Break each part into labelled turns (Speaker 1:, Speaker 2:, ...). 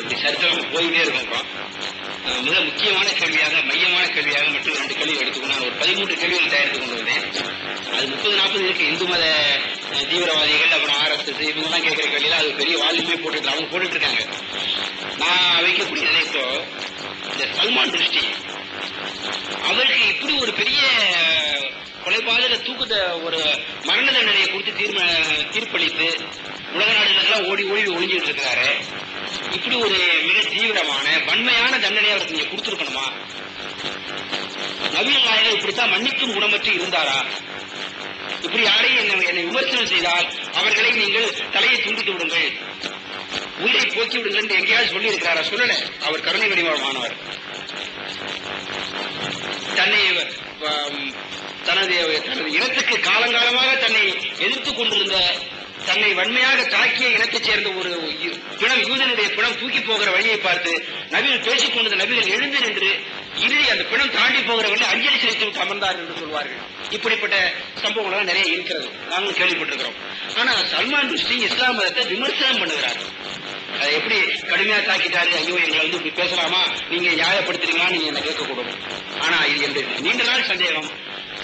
Speaker 1: அப்படி சரித்திரம் போயிட்டே இருக்கும் அப்புறம் மிக முக்கியமான கேள்வியாக மையமான கேள்வியாக மட்டும் ரெண்டு கேள்வி எடுத்துக்கணும் ஒரு பதிமூன்று கேள்விகள் தயாரித்து கொண்டு வந்தேன். அது முப்பது நாற்பது இருக்கு. இந்து மத தீவிரவாதிகள் அப்புறம் ஆர்எஸ்எஸ் இவங்கெல்லாம் கேட்கிற கேள்வியில் அது பெரிய வால்யூமே போட்டுட்டு அவங்க போட்டுட்டு இருக்காங்க நான் வைக்கக்கூடிய நினைப்போ இந்த சல்மான் திருஷ்டி அவருக்கு இப்படி ஒரு பெரிய கொலைபாதக தூக்குத ஒரு மரண தண்டனையை கொடுத்து தீர்ம தீர்ப்பளித்து உலக நாடுகளுக்கெல்லாம் ஓடி ஓடி ஒளிஞ்சிட்டு இருக்கிறாரு. இப்படி ஒரு மிக தீவிரமான வன்மையான தண்டனை அவருக்கு நீங்க கொடுத்துருக்கணுமா? நவீன நாயகர் இப்படித்தான் மன்னிக்கும் குணமற்று இருந்தாரா? இப்படி யாரையும் என்னை என்னை விமர்சனம் செய்தால் அவர்களை நீங்கள் தலையை துண்டித்து விடுங்கள். உயிரை போக்கி விடுங்கள் என்று எங்கேயாவது சொல்லி இருக்கிறாரா சொல்லல. அவர் கருணை வடிவமானவர் தன்னை தனது தனது இனத்துக்கு காலங்காலமாக தன்னை எதிர்த்துக் கொண்டிருந்த தன்னை வன்மையாக தாக்கிய இனத்தைச் சேர்ந்த ஒரு பிணம் யூதனுடைய பிணம் தூக்கி போகிற வழியை பார்த்து நபிகள் பேசிக் கொண்டிருந்த நபிகள் எழுந்து நின்று இறுதி அந்த பிணம் தாண்டி போகிற வழி அஞ்சலி செலுத்தி அமர்ந்தார் என்று சொல்வார்கள். இப்படிப்பட்ட சம்பவங்கள் நிறைய இருக்கிறது. நாங்களும் கேள்விப்பட்டிருக்கிறோம். ஆனா சல்மான் ருஷ்டி இஸ்லாம் மதத்தை விமர்சனம் பண்ணுகிறார் அதை எப்படி கடுமையா தாக்கிட்டாரு? ஐயோ எங்களை வந்து இப்படி பேசலாமா? நீங்க நியாயப்படுத்துறீங்களா? நீங்க என்ன கேட்கக்கூடாது ஆனா இது என்று நீண்ட நாள் சந்தேகம்.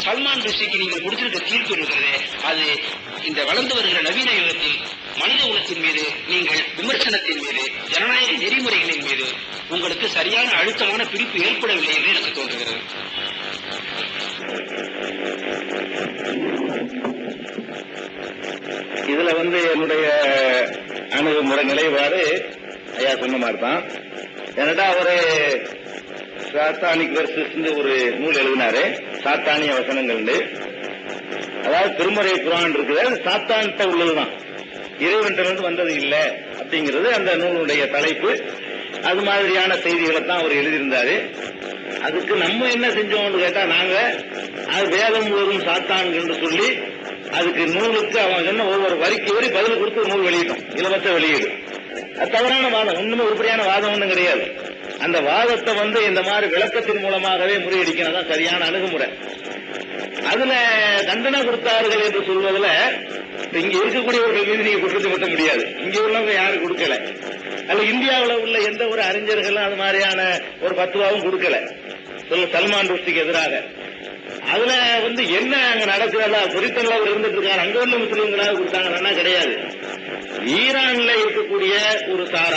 Speaker 1: சல்மான் ருஷ்டிக்கு நீங்கள் கொடுத்திருக்க தீர்ப்பு இருக்கிறது அது இந்த வளர்ந்து வருகிற நவீன யுகத்தில் மனித குலத்தின் மீது நீங்கள் விமர்சனத்தின் மீது ஜனநாயக நெறிமுறைகளின் மீது உங்களுக்கு சரியான அழுத்தமான பிரிப்பு ஏற்படவில்லை என்று எனக்கு தோன்றுகிறது.
Speaker 2: இதுல வந்து என்னுடைய அணுகுமுறை நிலைப்பாடு ஐயா சொன்ன மாதிரி தான் என்னடா அவரு சாத்தானிக் வெர்சஸ் ஒரு நூல் எழுதினாரு. சாத்தானிய வசனங்கள் அதாவது திருமறை குரான் இருக்குது அது சாத்தான்கிட்ட உள்ளதுதான். இறைவன்கிட்ட வந்தது இல்லை அப்படிங்கிறது அந்த நூலுடைய தலைப்பு. அது மாதிரியான செய்திகளை தான் அவர் எழுதியிருந்தாரு. அதுக்கு நம்ம என்ன செஞ்சோம்னு கேட்டா நாங்க அது வேதம் முழுவதும் சாத்தான் என்று சொல்லி அதுக்கு நூலுக்கு அவன் சொன்ன ஒவ்வொரு வரிக்கு வரி பதில் கொடுத்து நூல் வெளியிட்டோம். இலவச வெளியீடு. அது தவறான வாதம். ஒண்ணுமே உருப்படியான வாதம் ஒன்றும் கிடையாது. அந்த வாதத்தை வந்து இந்த மாதிரி விளக்கத்தின் மூலமாகவே முறியடிக்கிறதா. சரியான அணுகுமுறை. அதுல தண்டனை கொடுத்தார்கள் என்று சொல்வதுல இங்க இருக்கக்கூடியவர்கள் மீது நீங்க குற்றத்தை முடியாது. இங்க உள்ளவங்க யாரும் கொடுக்கல. அல்ல இந்தியாவுல உள்ள எந்த ஒரு அறிஞர்களும் அது மாதிரியான ஒரு பத்துவாவும் கொடுக்கல. சொல்ல சல்மான் ருஷ்டிக்கு எதிராக. அதுல வந்து என்ன அங்க நடக்கிறதா குறித்தல்ல அவர் இருந்துட்டு இருக்காரு. அங்க உள்ள முஸ்லீம்களாக கொடுத்தாங்கன்னா கிடையாது. ஈரான்ல இருக்கக்கூடிய ஒரு சாரா